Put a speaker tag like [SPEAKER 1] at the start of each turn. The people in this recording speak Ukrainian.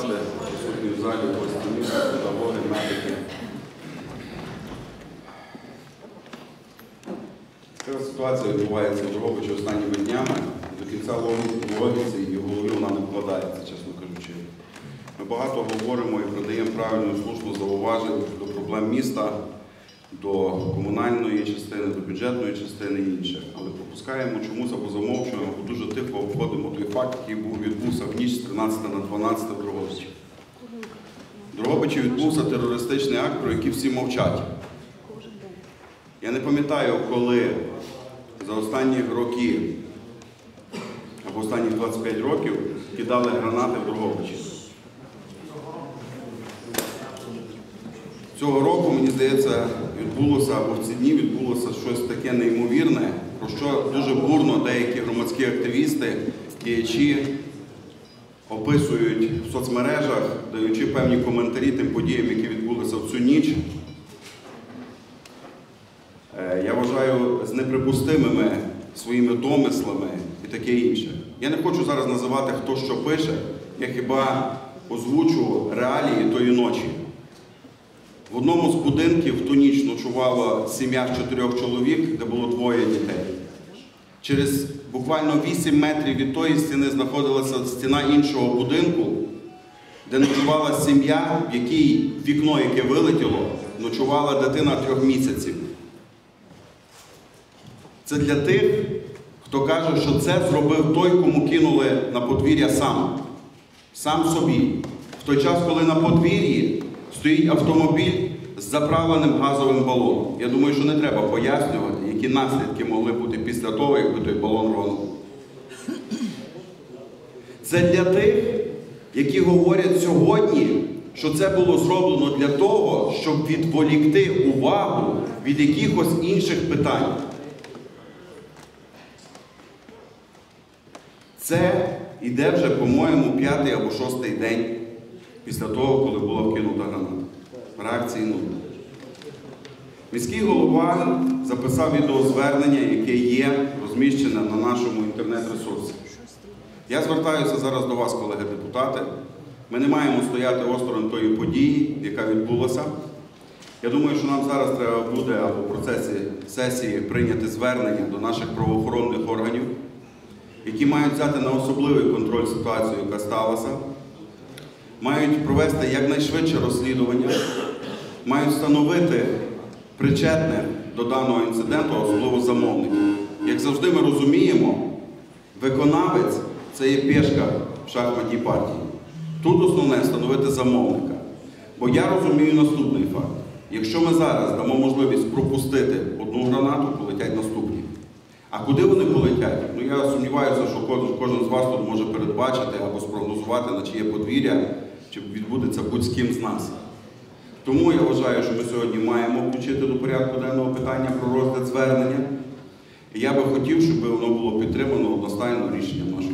[SPEAKER 1] депутати, присутні в залі, гості міста, педагоги, медики. Така ситуація відбувається в Дрогобичі останніми днями. До кінця логіці і голові вона не вкладається, чесно кажучи. Ми багато говоримо і продаємо правильну і слушну зауважень до проблем міста, до комунальної бюджетної частини інше. Але пропускаємо чомусь або замовчуємо, або дуже тихо обходимо той факт, який був відбувся в ніч з 13 на 12 в Дрогобичі. В Дрогобичі відбувся терористичний акт, про який всі мовчать. Я не пам'ятаю, коли за останні роки або останні 25 років кидали гранати в Дрогобичі. Цього року, мені здається, відбулося, або в ці дні відбулося щось таке неймовірне, про що дуже бурно деякі громадські активісти, діячі описують в соцмережах, даючи певні коментарі тим подіям, які відбулися в цю ніч. Е, Я вважаю з неприпустимими своїми домислами і таке інше. Я не хочу зараз називати, хто що пише, я хіба озвучу реалії тої ночі. В одному з будинків в ту ніч ночувала сім'я з чотирьох чоловік, де було двоє дітей. Через буквально 8 метрів від тої стіни знаходилася стіна іншого будинку, де ночувала сім'я, в якій вікно, яке вилетіло, ночувала дитина трьох місяців. Це для тих, хто каже, що це зробив той, кому кинули на подвір'я сам. Сам собі. В той час, коли на подвір'ї стоїть автомобіль з заправленим газовим балоном. Я думаю, що не треба пояснювати, які наслідки могли бути після того, якби той балон рванув. Це для тих, які говорять сьогодні, що це було зроблено для того, щоб відволікти увагу від якихось інших питань. Це йде вже, по-моєму, п'ятий або шостий день після того, коли була вкинута граната. Реакції нуль. Міський голова записав відеозвернення, яке є розміщене на нашому інтернет-ресурсі. Я звертаюся зараз до вас, колеги-депутати. Ми не маємо стояти осторонь тої події, яка відбулася. Я думаю, що нам зараз треба буде або в процесі сесії прийняти звернення до наших правоохоронних органів, які мають взяти на особливий контроль ситуацію, яка сталася, мають провести якнайшвидше розслідування, мають встановити причетних до даного інциденту, особливо замовників. Як завжди ми розуміємо, виконавець це є пешка в шахматній партії. Тут основне встановити замовника. Бо я розумію наступний факт. Якщо ми зараз дамо можливість пропустити одну гранату, полетять наступні. А куди вони полетять? Ну я сумніваюся, що кожен з вас тут може передбачити або спрогнозувати, на чиє подвір'я, чи відбудеться будь з ким з нас. Тому я вважаю, що ми сьогодні маємо включити до порядку денного питання про розгляд звернення. І я би хотів, щоб воно було підтримано одностайно рішенням. Дякую.